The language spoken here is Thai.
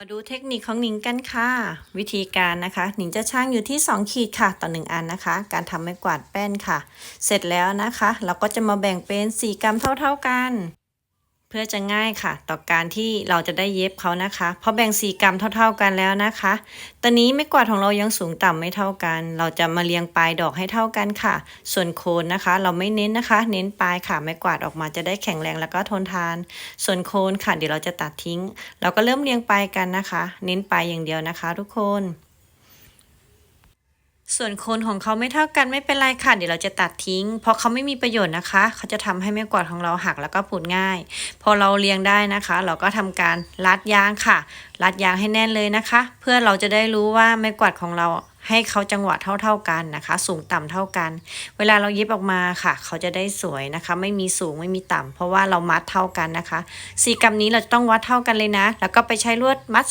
มาดูเทคนิคของหนิงกันค่ะ วิธีการนะคะ หนิงจะช่างอยู่ที่ 2 ขีดค่ะ ต่อ 1 อันนะคะ การทำไม้กวาดแป้นค่ะ เสร็จแล้วนะคะ เราก็จะมาแบ่งเป็น 4 กรัมเท่า ๆกัน พื่อจะง่ายค่ะ ต่อการที่เราจะได้เย็บเขานะคะ เพอแบ่ง4กรัมเท่า ๆกันแล้วนะคะ ตอนนี้ไม้กวาดของเรายังสูงต่ำไม่เท่ากัน เราจะมาเรียงปลายดอกให้เท่ากันค่ะ ส่วนโคนนะคะ เราไม่เน้นนะคะ เน้นปลายค่ะไม้กวาดออกมาจะได้แข็งแรงแล้วก็ทนทาน ส่วนโคนค่ะ เดี๋ยวเราจะตัดทิ้ง เราก็เริ่มเรียงปลายกันนะคะ เน้นปลายอย่างเดียวนะคะ ทุกคน ส่วนคนของเขาไม่เท่ากันไม่เป็นไรค่ะ เดี๋ยวเราจะตัดทิ้ง เพราะเขาไม่มีประโยชน์นะคะ เขาจะทำให้ไม้กวาดของเราหักแล้วก็ผุดง่าย พอเราเรียงได้นะคะ เราก็ทำการรัดยางค่ะ รัดยางให้แน่นเลยนะคะ เพื่อเราจะได้รู้ว่าไม้กวาดของเราให้เขาจังหวะเท่าๆกันนะคะ สูงต่ำเท่ากัน เวลาเราเย็บออกมาค่ะ เขาจะได้สวยนะคะ ไม่มีสูงไม่มีต่ำเพราะว่าเรามัดเท่ากันนะคะสีกรัมนี้เราจะต้องวัดเท่ากันเลยนะ แล้วก็ไปใช้ลวดมัด